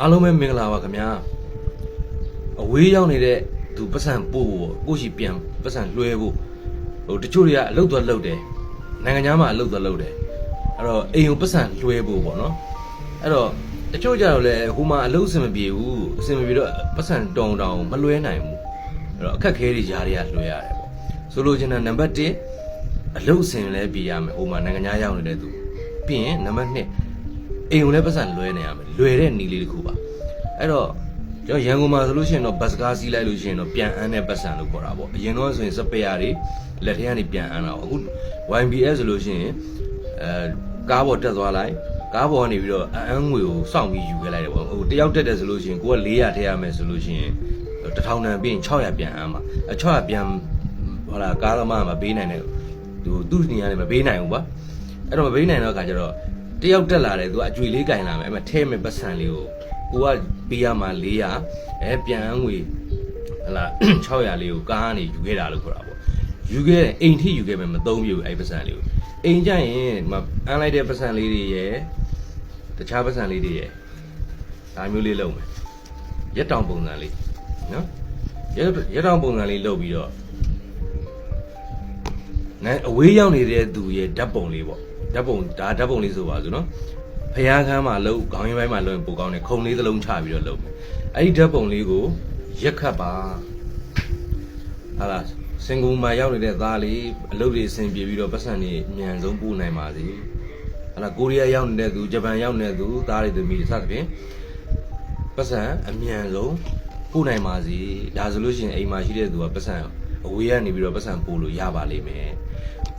အားလုံးပဲမင်္ဂလာပါခင်ဗျာအဝေးရောက်နေတဲ့သူပတ်စံပို့ဖို့ကိုယ့်ရှိပြန်ပတ်စံလွှဲဖို့ဟိုတချို့တွေကအလုပ်သွားလုပ်တယ်နိုင်ငံခြားမှာအလုပ်သွားလုပ်တယ်အဲ့တော့အိမ်ကိုပတ်စံလွှဲဖို့ပေါ့နော်အဲ့တော့တချို့ကြတော့လေဟိုမှာအလုပ်အဆင်မပြေဘူးအဆင်မပြေတော့ပတ်စံတောင်းတောင်းမလွှဲနိုင်ဘူးအဲ့တော့အခက်ခဲတွေຢာတွေကလွှဲရတယ်ပေါ့ဆိုလိုချင်တာနံပါတ်1အလုပ်အဆင်လည်းပြေရမယ်ဟိုမှာနိုင်ငံခြားရောက်နေတဲ့သူပြီးရင်နံပါတ်2 အိမ်ကိုလည်းပတ်စံလွဲနေရမယ်လွယ်တဲ့နီလေးတစ်ခုပါအဲ့တော့ကျွန်တော်ရန်ကုန်မှာဆိုလို့ရှိရင်တော့ဘတ်စကားစီးလိုက်လို့ရှိရင်တော့ပြန်အန်းတဲ့ပတ်စံလို့ခေါ်တာပေါ့အရင်တော့ဆိုရင်စပယ်ယာတွေလက်ထဲကနေပြန်အန်းတာပေါ့အခု YBS ဆိုလို့ရှိရင်အဲကားပေါ်တက်သွားလိုက်ကားပေါ်ကနေပြီးတော့အန်းငွေကိုစောင့်ပြီးယူခဲ့လိုက်တယ်ပေါ့ဟိုတယောက်တက်တယ်ဆိုလို့ရှိရင်ကိုက400ထည့်ရမယ်ဆိုလို့ရှိရင်1000တန်ပြီးရင်600ပြန်အန်းပါအဲ600ပြန်ဟောလာကားသမားကမပေးနိုင်တဲ့သူသူ့နေရာနဲ့မပေးနိုင်ဘူးကွာအဲ့တော့မပေးနိုင်တော့အခါကျတော့ တယောက်တက်လာတယ်သူကအကြွေလေးကင်လာမယ်အဲ့မှာထဲမဲ့ပတ်စံလေးကိုကိုကပေးရမှာ400အဲပြန်ငွေဟလာ600လေးကိုကားကနေယူခဲ့တာလို့ခေါ်တာပေါ့ယူခဲ့တယ်အိမ်ထိယူခဲ့မယ်မသုံးပြဘူးအဲ့ပတ်စံလေးကိုအိမ်ကြရင်ဒီမှာအန်းလိုက်တဲ့ပတ်စံလေးတွေရယ်တခြားပတ်စံလေးတွေရယ်ဒါမျိုးလေးလုပ်မယ်ရက်တောင်ပုံစံလေးနော်ရက်ရက်တောင်ပုံစံလေးလုပ်ပြီးတော့ နိုင်အဝေးရောက်နေတဲ့သူရဲ့ဓာတ်ပုံလေးပေါ့ဓာတ်ပုံဒါဓာတ်ပုံလေးဆိုပါစို့နော်ဖျားခမ်းမှာလှုပ်ခေါင်းရင်းပိုင်းမှာလှုပ်ရင်ပိုကောင်းတယ်ခုံလေးသလုံးချပြီးတော့လှုပ်မယ်အဲ့ဒီဓာတ်ပုံလေးကိုရက်ခတ်ပါဟာလားစင်ကူမှာရောက်နေတဲ့သားလေးအလုပ်တွေအဆင်ပြေပြီးတော့ပတ်စံတွေအမြန်ဆုံးပို့နိုင်ပါစေဟာလားကိုရီးယားရောက်နေတဲ့သူဂျပန်ရောက်နေတဲ့သူသားတွေသမီးတွေစသဖြင့်ပတ်စံအမြန်ဆုံးပို့နိုင်ပါစေဒါဆိုလို့ရှိရင်အိမ်မှာရှိတဲ့သူကပတ်စံအဝေးကနေပြီးတော့ပတ်စံပို့လို့ရပါလိမ့်မယ်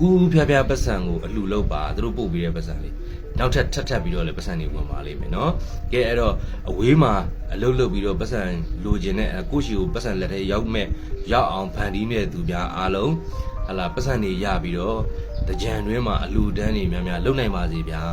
ဥဥဖြားဖြားပတ်စံကိုအလှလုပ်ပါသူတို့ပို့ပေးတဲ့ပတ်စံလေးနောက်ထပ်ထပ်ထပ်ပြီးတော့လည်းပတ်စံတွေဝင်ပါလိမ့်မယ်နော်ကဲအဲ့တော့အဝေးမှာအလုပ်လုပ်ပြီးတော့ပတ်စံလိုချင်တဲ့အဲကိုယ့်ရှိကိုပတ်စံလက်ထဲရောက်မဲ့ရောက်အောင်ဖန်တီးမဲ့သူများအားလုံးဟလာပတ်စံတွေရပြီးတော့တကြံတွင်းမှာအလူတန်းတွေများများလုပ်နိုင်ပါစေဗျာ